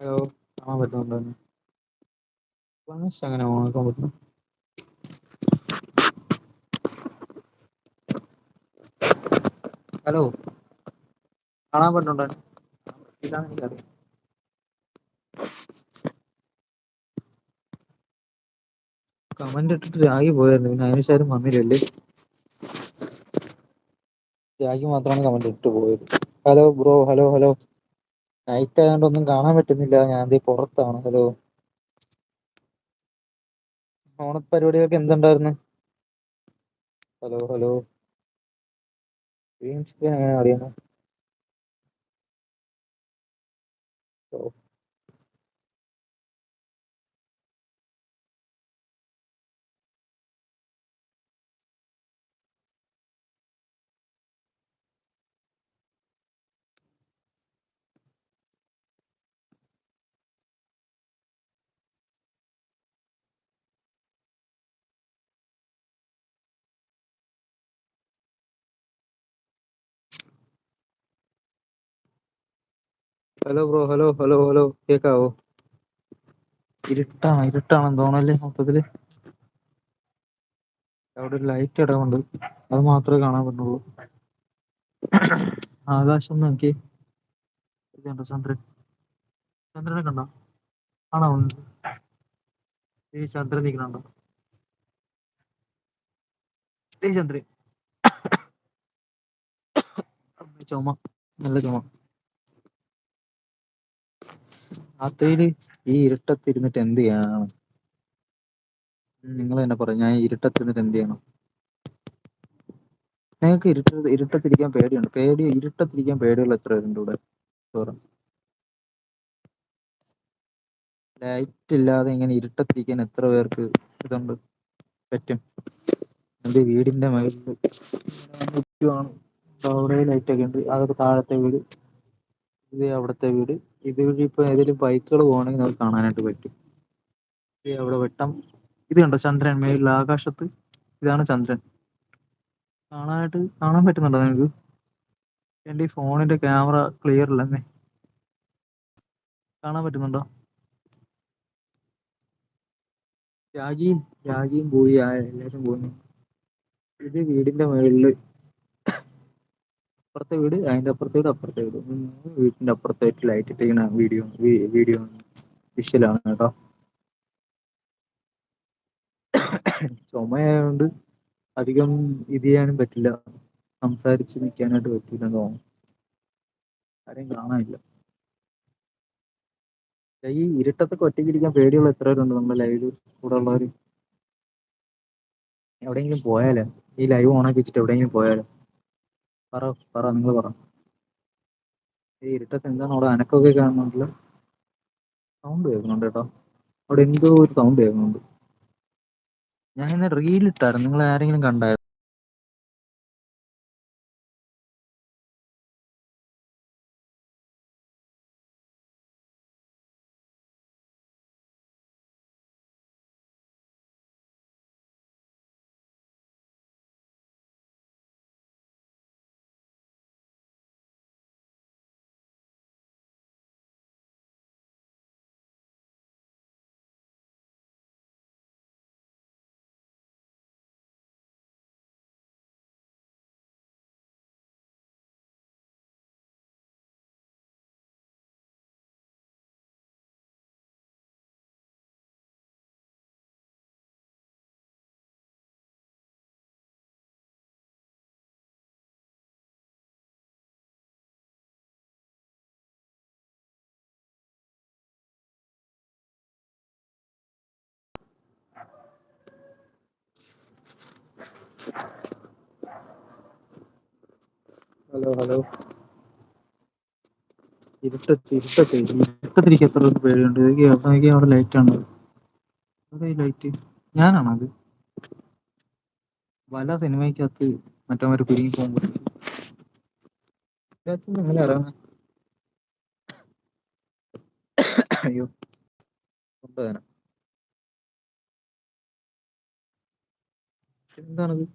Hello കാണാൻ പറ്റുന്നുണ്ടോ flash എങ്ങനെ ഓണാക്കാൻ പറ്റുന്നു ഹലോ കാണാൻ പറ്റുന്നുണ്ടോ കമന്റ് ഇട്ടിട്ട് രാഗി പോയായിരുന്നു. പിന്നെ അതിനുശേഷം വന്നില്ലല്ലേ? രാഗി മാത്രമാണ് കമന്റ് ഇട്ട് പോയത്. Hello bro hello hello night ആയതുകൊണ്ട് ഒന്നും കാണാൻ പറ്റുന്നില്ല. ഞാൻ ദേ പുറത്താണ്. ഹലോ. ഓണ പരിപാടികൾക്ക് എന്തുണ്ടായിരുന്നു? Hello hello. Green hello bro hello hello hello കേക്കാവോ? ഇരുട്ടാണ് ഇരുട്ടാണ് തോന്നല്ലേ മൊത്തത്തിൽ. അവിടെ ഒരു ലൈറ്റ് ഇടവുണ്ട്. അത് മാത്രമേ കാണാൻ പറ്റുള്ളൂ. ആകാശം നോക്കി. ഇതുണ്ടോ ചന്ദ്രൻ? ചന്ദ്രനെ കണ്ടോ? ആണോ? ഈ ചന്ദ്രൻ നിൽക്കണുണ്ടോ ഈ ചന്ദ്രൻ. ചുമ. നല്ല ചുമ. രാത്രിയിൽ ഈ ഇരുട്ടത്ത് ഇരുന്നിട്ട് എന്ത് ചെയ്യാനാണ് നിങ്ങൾ തന്നെ പറ ഞാൻ ഇരുട്ടത്ത് ഇരുന്നിട്ട് എന്ത് ചെയ്യണം? നിങ്ങൾക്ക് ഇരുട്ട ഇരുട്ടത്തിരിക്കാൻ പേടിയുണ്ട്. പേടി ഇരുട്ടത്തിരിക്കാൻ പേടിയുള്ള എത്ര പേരുണ്ട് ഇവിടെ? ലൈറ്റ് ഇല്ലാതെ ഇങ്ങനെ ഇരുട്ടത്തിരിക്കാൻ എത്ര പേർക്ക് ഇതുണ്ട്? പറ്റും. എന്റെ വീടിന്റെ മുകളിൽ ലൈറ്റ് ഒക്കെ ഉണ്ട്. അതൊക്കെ താഴത്തെ വീട്. ഇത് അവിടുത്തെ വീട്. ഇത് വഴി ഇപ്പൊ ഏതെങ്കിലും ബൈക്കുകൾ പോകണമെങ്കിൽ നമുക്ക് കാണാനായിട്ട് പറ്റും. ഇത് അവിടെ വെട്ടം. ഇത് കണ്ടോ ചന്ദ്രൻ? മേളിൽ ആകാശത്ത്. ഇതാണ് ചന്ദ്രൻ. കാണാനായിട്ട് കാണാൻ പറ്റുന്നുണ്ടോ നിങ്ങൾക്ക്? എന്റെ ഈ ഫോണിന്റെ ക്യാമറ ക്ലിയർ അല്ല അല്ലെന്നേ. കാണാൻ പറ്റുന്നുണ്ടോ? രാജിയും രാജിയും പോയി. എല്ലാരും പോന്നു ഇത് വീടിന്റെ മുകളിൽ അപ്പുറത്തെ വീട് അതിന്റെ അപ്പുറത്തെ വീട് അപ്പുറത്തെ വീട്. വീട്ടിന്റെ അപ്പുറത്തായിട്ട് ലൈറ്റ് ഇട്ടിരിക്കുന്ന വീഡിയോ വീഡിയോ വിഷ്വലാണ് കേട്ടോ. ചുമയായതുകൊണ്ട് അധികം ഇത് ചെയ്യാനും പറ്റില്ല. സംസാരിച്ച് നിൽക്കാനായിട്ട് പറ്റില്ല തോന്നുന്നു. ആരെയും കാണാനില്ല. ഈ ഇരുട്ടത്തൊക്കെ ഒറ്റയ്ക്ക് ഇരിക്കാൻ പേടിയുള്ള എത്ര പേരുണ്ട് നമ്മുടെ ലൈവിൽ കൂടെ ഉള്ളവർ എവിടെയെങ്കിലും പോയാലോ? ഈ ലൈവ് ഓണാക്കി വെച്ചിട്ട് എവിടെയെങ്കിലും പോയാലോ? പറ പറ നിങ്ങൾ പറ. ഈ ഇരുട്ടത്ത് എന്താണ് അവിടെ അനക്കമൊക്കെ കാണുന്നുണ്ടല്ലോ. സൗണ്ട് കേൾക്കുന്നുണ്ട് കേട്ടോ. അവിടെ എന്തോ ഒരു സൗണ്ട് കേൾക്കുന്നുണ്ട്. ഞാൻ ഇന്ന് റീൽ ഇട്ടായിരുന്നു. നിങ്ങൾ ആരെങ്കിലും കണ്ടായിരുന്നു? ഹലോ ഹലോ ഇരുട്ടത്ത് ഇരുട്ടത്ത് എത്ര പേരുണ്ട്? എനിക്ക് അവിടെ ലൈറ്റ് ആണ്. ലൈറ്റ് ഞാനാണോ അത്? വല സിനിമയ്ക്കകത്ത് മറ്റവന്മാർ കുരുങ്ങി പോകുമ്പോൾ എങ്ങനെ അറിയാം അയ്യോ കൊണ്ടുപോകാനാ എന്താണത്